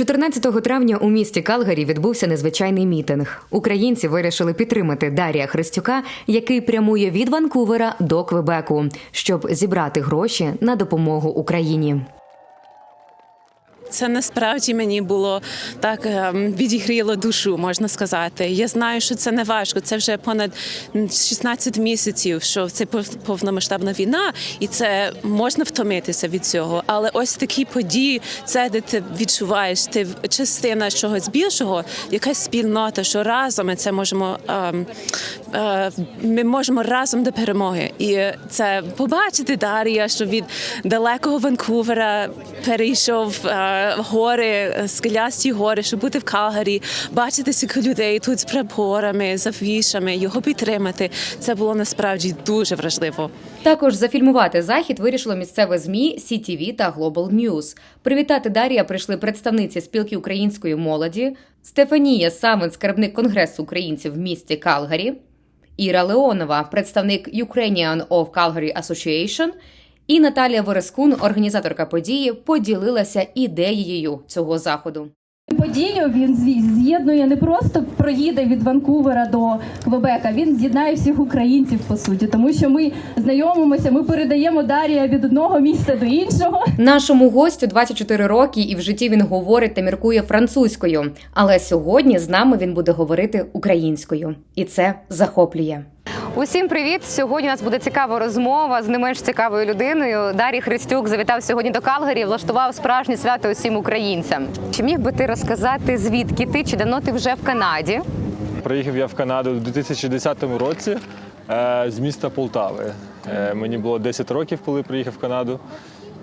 14 травня у місті Калгарі відбувся незвичайний мітинг. Українці вирішили підтримати Дарія Христюка, який прямує від Ванкувера до Квебеку, щоб зібрати гроші на допомогу Україні. Це насправді мені було так ем, відігріло душу, можна сказати. Я знаю, що це не важко. Це вже понад 16 місяців, що це пов- повномасштабна війна, і це можна втомитися від цього. Але ось такі події, це де ти відчуваєш, ти частина чогось більшого, якась спільнота, що разом ми це можемо. ем, е, ми можемо разом до перемоги. І це побачити Дар'я, що від далекого Ванкувера перейшов е, гори, скелясті гори, щоб бути в Калгарі, бачити стільки людей тут з прапорами, з афішами, його підтримати. Це було насправді дуже важливо. Також зафільмувати захід вирішило місцеве змі CTV та Global News. Привітати Дарія прийшли представниці спілки української молоді Стефанія Самин, скарбник Конгресу українців в місті Калгарі, Іра Леонова, представник Ukrainian of Calgary Association, і Наталія Верескун, організаторка події, поділилася ідеєю цього заходу. Подію він з'єднує не просто проїде від Ванкувера до Квебека. Він з'єднає всіх українців по суті, тому що ми знайомимося, ми передаємо Дарія від одного міста до іншого. Нашому гостю 24 роки, і в житті він говорить та міркує французькою. Але сьогодні з нами він буде говорити українською, і це захоплює. Усім привіт! Сьогодні у нас буде цікава розмова з не менш цікавою людиною. Дарій Христюк завітав сьогодні до Калгарі, влаштував справжнє свято усім українцям. Чи міг би ти розказати звідки ти? Чи давно ти вже в Канаді? Приїхав я в Канаду у 2010 році е, з міста Полтави. Е, Мені було 10 років, коли приїхав в Канаду.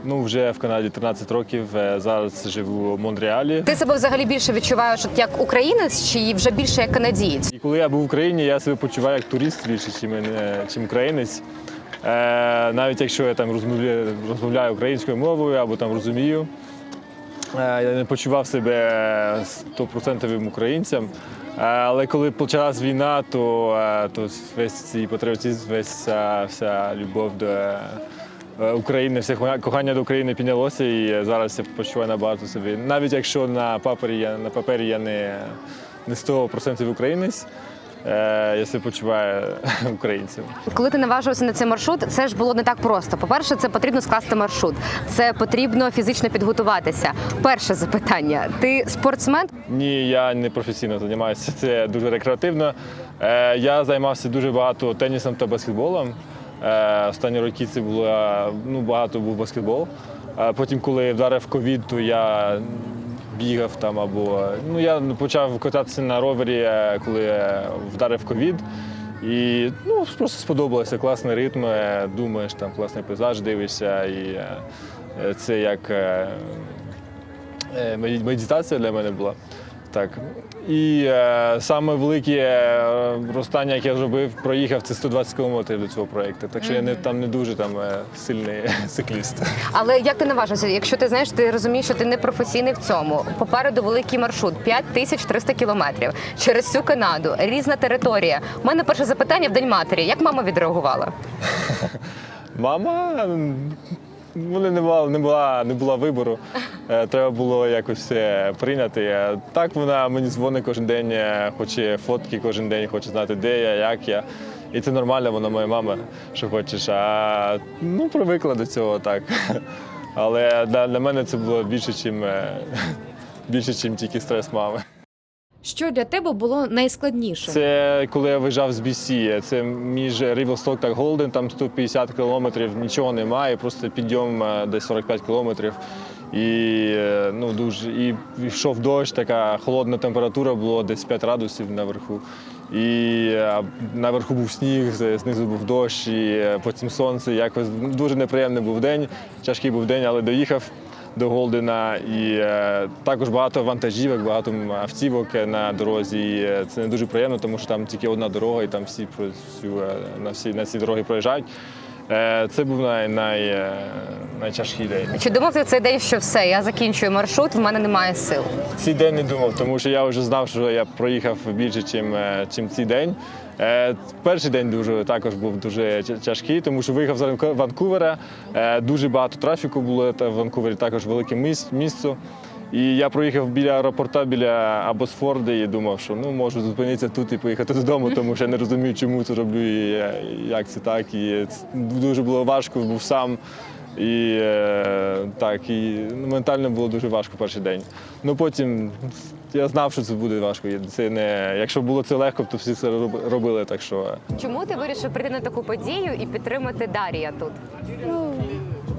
Ну, вже в Канаді 13 років. Е, Зараз живу в Монреалі. Ти себе взагалі більше відчуваєш от як українець, чи вже більше як канадієць? І коли я був в Україні, я себе почуваю як турист більше, чим, е, чим українець. Е, навіть якщо я там розмовляю, розмовляю українською мовою або там розумію, е, я не почував себе стопроцентовим українцем. Але коли почалась війна, то, то весь цей патріотизм, весь вся, вся любов до України, все кохання- до України піднялося, і зараз я почуваю набагато собі. Навіть якщо на папері я на папері я не, не 100% українець, е, я себе почуваю українцем. Коли ти наважився на цей маршрут, це ж було не так просто. По-перше, це потрібно скласти маршрут. Це потрібно фізично підготуватися. Перше запитання: ти спортсмен? Ні, я не професійно займаюся. Це дуже рекреативно. Е, я займався дуже багато тенісом та баскетболом. Е, останні роки це було ну, багато був баскетбол. Е, потім, коли вдарив ковід, то я бігав там або ну я почав кататися на ровері, е, коли е, вдарив ковід. І ну, просто сподобалося класний ритм. е, Думаєш, там класний пейзаж, дивишся, і е, е, це як. е, Е, медитація для мене була. Так. І е, саме велике е, розстання, яке я зробив, проїхав це 120 кілометрів до цього проєкту. Так що я не там не дуже там е, сильний цикліст. Але як ти наважився? Якщо ти знаєш, ти розумієш, що ти не професійний в цьому. Попереду великий маршрут 5300 кілометрів через всю Канаду, різна територія. У мене перше запитання в день матері. Як мама відреагувала? Мама м, ну, не була, не була, не була вибору. Е, Треба було якось все прийняти. Е, Так вона мені дзвонить кожен день, е, хоче фотки кожен день, хоче знати, де я, як я. І це нормально, вона моя мама, що хочеш. А ну, привикла до цього так. Але для, для мене це було більше, чим, більше, ніж тільки стрес мами. Що для тебе було найскладніше? Це коли я виїжджав з BC, це між Рівелсток та Голден, там 150 кілометрів, нічого немає, просто підйом десь 45 кілометрів. І е, ну дуже і йшов дощ, така холодна температура було десь 5 градусів наверху. І е, наверху був сніг, знизу був дощ, і е, потім сонце. Якось дуже неприємний був день, тяжкий був день, але доїхав до Голдена. І також багато вантажівок, багато автівок на дорозі. І, це не дуже приємно, тому що там тільки одна дорога, і там всі на всі на ці дороги проїжджають. Е, це був най, най, е, найтяжкий день. Чи думав ти в цей день, що все, я закінчую маршрут, в мене немає сил? Цей день не думав, тому що я вже знав, що я проїхав більше, чим, е, чим цей день. Е, Перший день дуже також був дуже тяжкий, тому що виїхав з Ванкувера. е, Дуже багато трафіку було та в Ванкувері, також велике міс- місто. І я проїхав біля аеропорта, біля Абосфорди і думав, що ну можу зупинитися тут і поїхати додому, тому що я не розумію, чому це роблю і е, як це так. І це дуже було важко, був сам. І е, так, і ну, ментально було дуже важко перший день. Ну потім я знав, що це буде важко. Це не, якщо було це легко, то всі це роб- робили. Так що Чому ти вирішив прийти на таку подію і підтримати Дарія тут?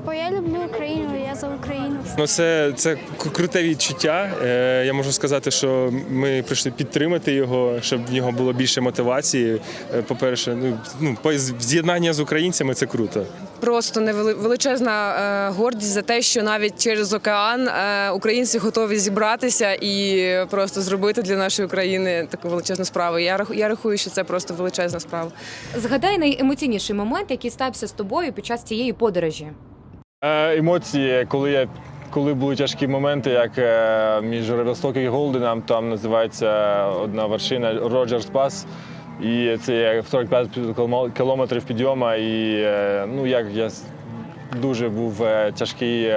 Бо я люблю Україну, я за Україну. Ну, це, це круте відчуття. Е, я можу сказати, що ми прийшли підтримати його, щоб в нього було більше мотивації. Е, По-перше, ну, ну по- з'єднання з українцями це круто. Просто величезна е, гордість за те, що навіть через океан українці готові зібратися і просто зробити для нашої країни таку величезну справу. Я я рахую, що це просто величезна справа. Згадай найемоційніший момент, який стався з тобою під час цієї подорожі. Е, емоції, коли я. Коли були тяжкі моменти, як е, між Ревелстоки і Голденом, там називається одна вершина Роджерс Пас. І це є 45 кілометрів підйому. І е, ну, як я дуже був тяжкий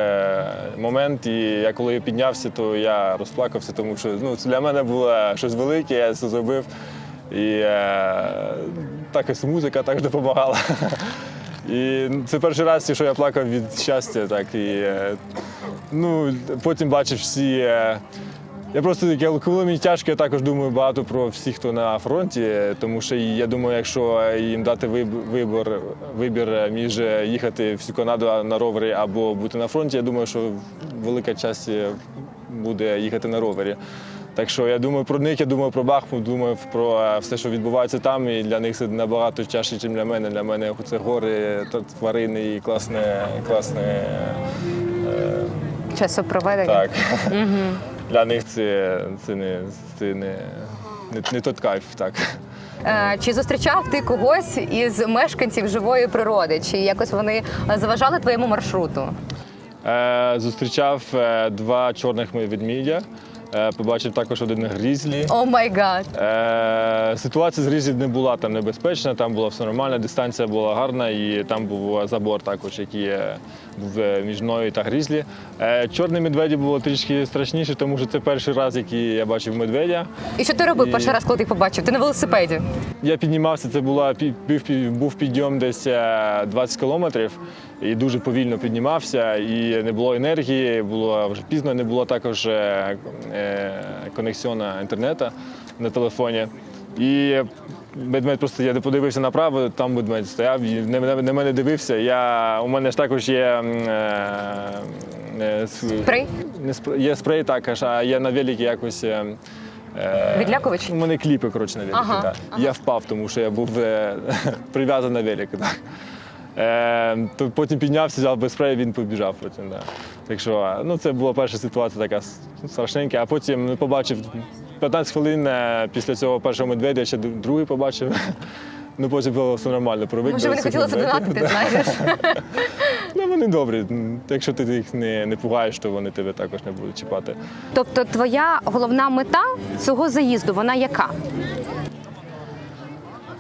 момент. І я коли піднявся, то я розплакався, тому що ну, це для мене було щось велике, я це зробив. І е, також музика також допомагала. І це перший раз, що я плакав від щастя. Так, і, е, ну, потім бачив всі. е, Я просто я- коли мені тяжко, я також думаю багато про всіх, хто на фронті, е, тому що я думаю, якщо їм дати вибір, вибір між їхати всю Канаду на ровері або бути на фронті, я думаю, що велика частина буде їхати на ровері. Так що я думаю про них, я думаю про Бахмут, думаю про е, все, що відбувається там, і для них це набагато тяжче, ніж для мене. Для мене це гори, тварини і класне, класне Часопроведення. так. Для них це, це не це не, не, не тот кайф, так. Е, Чи зустрічав ти когось із мешканців живої природи? Чи якось вони е, заважали твоєму маршруту? Е, зустрічав е, два чорних ведмідя. Е, побачив також один грізлі. О май гад. Е, ситуація з грізлі не була там небезпечна, там було все нормально, дистанція була гарна, і там був забор також, який е, між мною та грізлі. Е, чорний медведі було трішки страшніше, тому що це перший раз, який я бачив медведя. І що ти робив І- перший раз, коли ти їх побачив? Ти на велосипеді? Я піднімався, це була був підйом десь е, 20 кілометрів і дуже повільно піднімався, і не було енергії, було вже пізно, не було також е, е, конексіона інтернету на телефоні. І медведь просто я подивився направо, там медведь стояв, на мене, на мене дивився. Я, у мене ж також є. Е, е, Спрей? Не спрей, є спрей також, а я на великі якось. е, е, Відлякувач? У мене кліпи, коротше, на великі. Ага, так. Я впав, тому що я був е, прив'язаний на велик. Так. Е, то потім піднявся, взяв без спрею, він побіжав потім. Так що ну, це була перша ситуація така страшненька, а потім ну, побачив 15 хвилин е, після цього першого медведя, ще другий побачив. Ну, потім було все нормально. Привик Може, вони хотіли задонатити, знаєш? Ну, вони добрі. Якщо ти їх не, не пугаєш, то вони тебе також не будуть чіпати. Тобто, твоя головна мета цього заїзду, вона яка?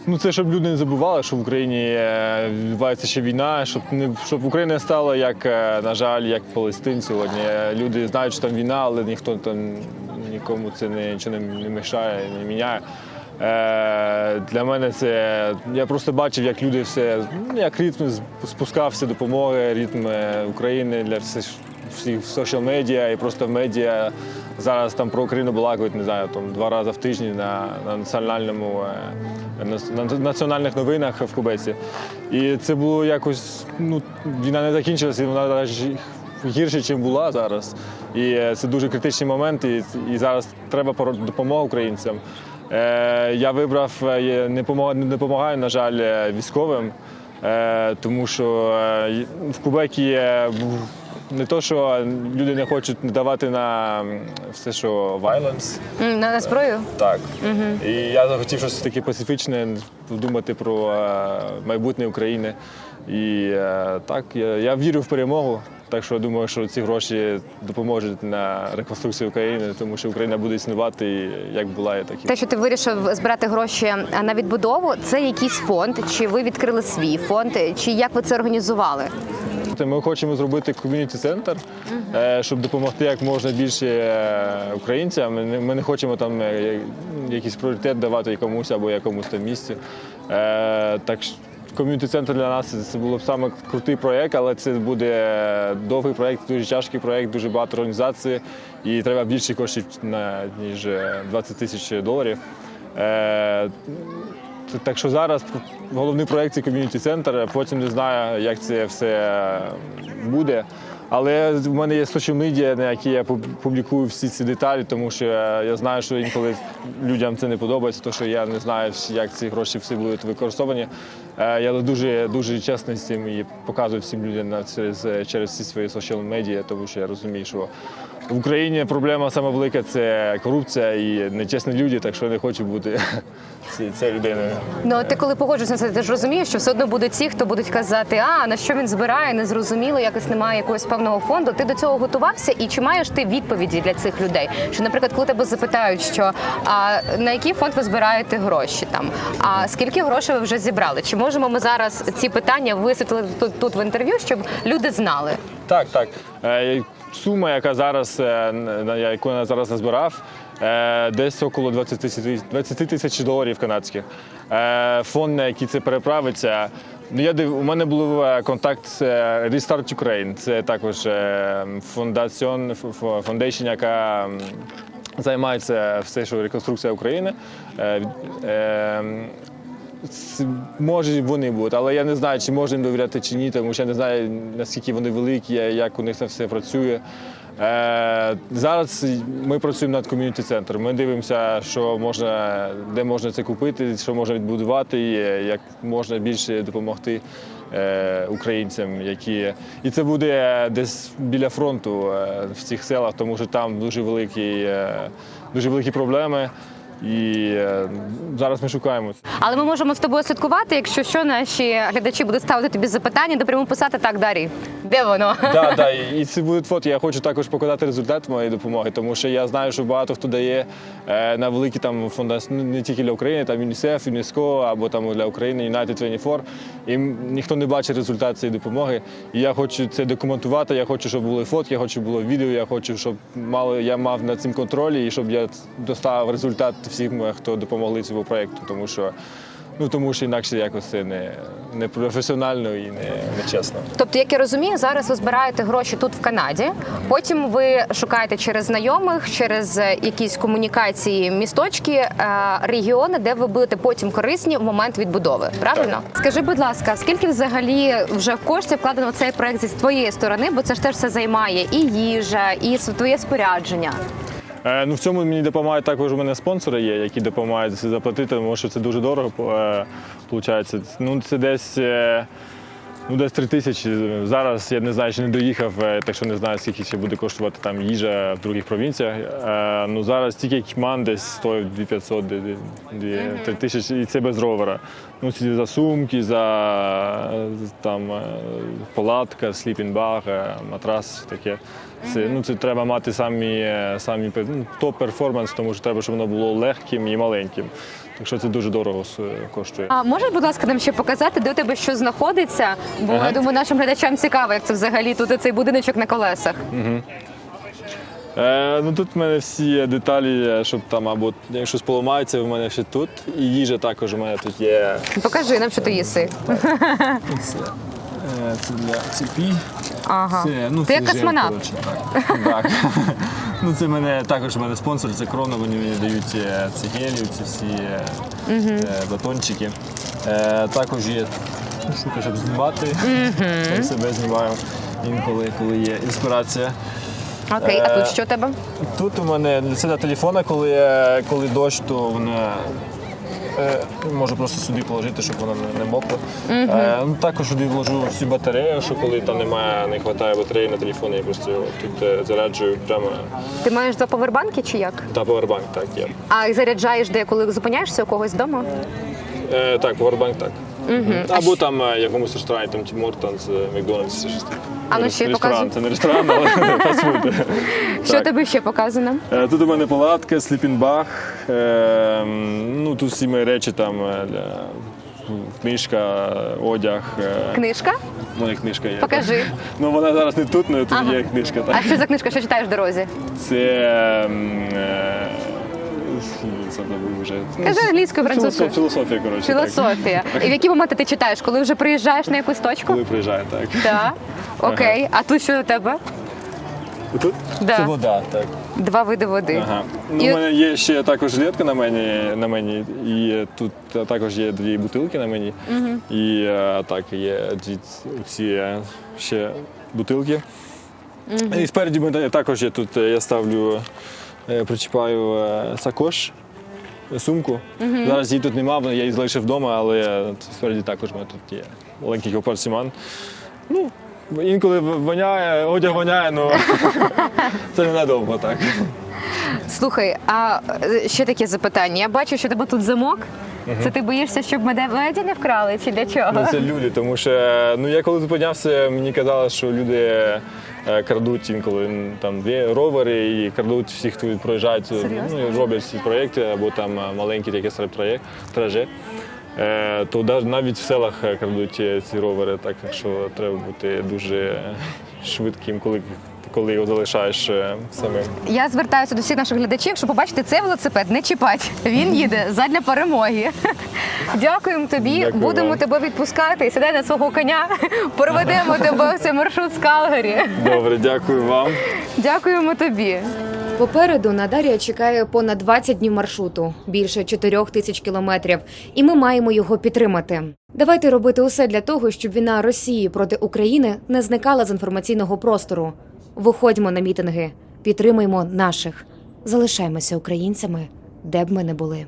Ну, це щоб люди не забували, що в Україні е, відбувається ще війна, щоб не щоб Україна стала як, е, на жаль, як Палестин сьогодні. Люди знають, що там війна, але ніхто там нікому це нічого не, мішає, не міняє. Е, для мене це я просто бачив, як люди все ну, як ритм спускався допомоги, ритм е, України для всіх всіх соціал медіа і просто медіа зараз там про Україну балакають, не знаю, там два рази в тиждень на, на національному е, на національних новинах в Кубеці. І це було якось, ну, війна не закінчилася, і вона навіть гірше, ніж була зараз. І е, це дуже критичний момент, і, і зараз треба допомога українцям. Е, я вибрав, е, не помагаю, не допомагаю, на жаль, е, військовим, е, тому що в Кубекі був не то, що люди не хочуть давати на все, що violence, На, на зброю? так. І я захотів щось таке пацифічне, думати про е, майбутнє України. І е, так, я, я вірю в перемогу. Так що я думаю, що ці гроші допоможуть на реконструкцію України, тому що Україна буде існувати і як була, і так і Те, що ти вирішив збирати гроші на відбудову, це якийсь фонд? Чи ви відкрили свій фонд? Чи як ви це організували? Сказати, ми хочемо зробити ком'юніті центр, е, щоб допомогти як можна більше е, українцям. Ми не, хочемо там е, якийсь пріоритет давати якомусь або якомусь там місці. Е, Так що ком'юніті центр для нас це було б саме крутий проєкт, але це буде довгий проєкт, дуже тяжкий проєкт, дуже багато організації, і треба більше коштів на ніж е, 20 тисяч доларів. Так що зараз головний проєкт це ком'юніті центр. Потім не знаю, як це все буде. Але в мене є social медіа, на які я пуб- публікую всі ці деталі, тому що я знаю, що інколи людям це не подобається, тому що я не знаю, як ці гроші всі будуть використовані. Е, Я дуже дуже чесний з цим і показую всім людям через, через всі свої social медіа, тому що я розумію, що в Україні проблема саме велика це корупція і нечесні люди, так що я не хочу бути цією людиною. Ну ти коли погоджуєшся на це, ти ж розумієш, що все одно будуть ті, хто будуть казати, а на що він збирає, незрозуміло, якось немає якогось певного фонду. Ти до цього готувався, і чи маєш ти відповіді для цих людей? Що, наприклад, коли тебе запитають, що а на який фонд ви збираєте гроші там? А скільки грошей ви вже зібрали? Чи можемо ми зараз ці питання висвітлити тут, тут в інтерв'ю, щоб люди знали? Так, так. Е, Сума, яка зараз, е, яку я зараз назбирав, е, десь около 20 тисяч доларів канадських. Фонд, на який це переправиться. Ну, я див, у мене був контакт з Restart Ukraine. Це також фондаціон, фондейшн, яка займається все, що реконструкція України. Е, е, Може, вони будуть, але я не знаю, чи можна їм довіряти чи ні, тому що я не знаю, наскільки вони великі, як у них це все працює. Е, зараз ми працюємо над ком'юніті центром. Ми дивимося, що можна, де можна це купити, що можна відбудувати, і як можна більше допомогти е, українцям, які і це буде десь біля фронту е, в цих селах, тому що там дуже великі, е, дуже великі проблеми. І е, зараз ми шукаємо. Але ми можемо з тобою слідкувати, якщо що, наші глядачі будуть ставити тобі запитання, напряму писати так, Дарій. Де воно? Так, так, і це будуть фото. Я хочу також показати результат моєї допомоги, тому що я знаю, що багато хто дає е, на великі там фундації, ну, не тільки для України, там ЮНІСЕФ, ЮНЕСКО або там для України United 24, і ніхто не бачить результат цієї допомоги. І я хочу це документувати. Я хочу, щоб були фотки, я хочу, щоб було відео. Я хочу, щоб мали я мав над цим контролі і щоб я доставив результат всім, е, хто допомогли цьому проєкту, тому що. Ну тому що інакше якось це не, не професіонально і не, не чесно. Тобто, як я розумію, зараз ви збираєте гроші тут в Канаді. Потім ви шукаєте через знайомих, через е, якісь комунікації, місточки, е, регіони, де ви будете потім корисні в момент відбудови. Правильно? Скажи, будь ласка, скільки взагалі вже коштів вкладено в цей проект з твоєї сторони? Бо це ж теж все займає і їжа, і твоє спорядження. Е, ну, в цьому мені допомагають також у мене спонсори є, які допомагають заплатити, тому що це дуже дорого. Е. Ну, це десь. Ну, десь три тисячі. Зараз я не знаю, чи не доїхав, е, так що не знаю, скільки ще буде коштувати там їжа в других провінціях. Е, ну зараз тільки кіман десь стоїть 2500, 2 тисячі, і це без ровера. Ну, ці за сумки, за е, там е, палатка, сліпінбаг, матрас таке. Це, ну, це треба мати самі, самі ну, топ-перформанс, тому що треба, щоб воно було легким і маленьким. Так що це дуже дорого е, коштує. А можеш, будь ласка, нам ще показати, де у тебе що знаходиться? Бо Ага. я думаю, нашим глядачам цікаво, як це взагалі тут цей будиночок на колесах. Е, ну тут в мене всі деталі, е, щоб там або щось поламається, в мене ще тут. І їжа також у мене тут є. Покажи нам, що ти їси. Це, е, для цепі. Ага. Це, ну, Ти як космонавт. так. ну, це мене також в мене спонсор, це крона, вони мені дають е, ці гелі, ці всі е, е, батончики. Е, також є штука, щоб знімати. Я себе знімаю інколи, коли є інспірація. Окей, а тут що у тебе? Тут у мене це на телефона, коли, коли дощ, то вона можу просто сюди положити, щоб вона не, мокла. Е, ну, також сюди вложу всю батарею, що коли там немає, не вистачає батареї на телефоні, я просто його тут е, заряджую прямо Ти маєш два повербанки чи як? та повербанк, так є. А заряджаєш де, коли зупиняєшся у когось вдома? Е, так, повербанк так. Або там е, якомусь ресторані, там Тім Мортонс, Макдональдс, щось таке. А ну, ще ресторан, показуй. це не ресторан, але фастфуд. Що Так. тебе ще показано? Е, Тут у мене палатка, сліпінбаг. Е, ну, тут всі мої речі там е, для книжка, одяг. е, Книжка? Ну, не книжка є. Покажи. Ну, вона зараз не тут, але тут Ага. є книжка. А що за книжка? Що читаєш в дорозі? Це. м, е, Це забув вже. Кажи англійською, французькою. Філософія, коротше. Філософія. І в які моменти ти читаєш? Коли вже приїжджаєш на якусь точку? Коли приїжджає, так. Так. Окей. А тут що у тебе? Тут? Да. Це вода, так. Два види води. Ага. Ну, І- У мене є ще також жилетка на мені, на мені, і тут також є дві бутилки на мені. І е, так, є дві ці е, ще бутилки. І спереді мене також є тут, е, я ставлю, причіпаю е, сакош, е, сумку. Зараз її тут немає, я її залишив вдома, але спереді також в мене тут є маленький компартимент. Ну, інколи воняє, одяг воняє, але це ненадовго так. Слухай, а е, ще таке запитання. Я бачу, що тебе тут замок. Це ти боїшся, щоб мене леді не вкрали, чи для чого? Ну, це люди, тому що ну я коли зупинявся, мені казали, що люди е, крадуть інколи там дві ровери і крадуть всіх, хто проїжджають, Серйозно? ну, роблять ці проєкти або там е, маленькі проєкт, тражі. Е, то навіть в селах крадуть ці ровери, так що треба бути дуже швидким, коли, коли його залишаєш е, самим. Я звертаюся до всіх наших глядачів, якщо побачите цей велосипед, не чіпать. Він їде задля перемоги. Дякуємо тобі. Дякую Будемо вам. тебе відпускати. Сідай на свого коня. Проведемо тебе в цей маршрут з Калгарі. Добре, дякую вам. Дякуємо тобі. Попереду на Дар'я чекає понад 20 днів маршруту, більше 4 тисяч кілометрів, і ми маємо його підтримати. Давайте робити усе для того, щоб війна Росії проти України не зникала з інформаційного простору. Виходьмо на мітинги, підтримаймо наших, залишаймося українцями, де б ми не були.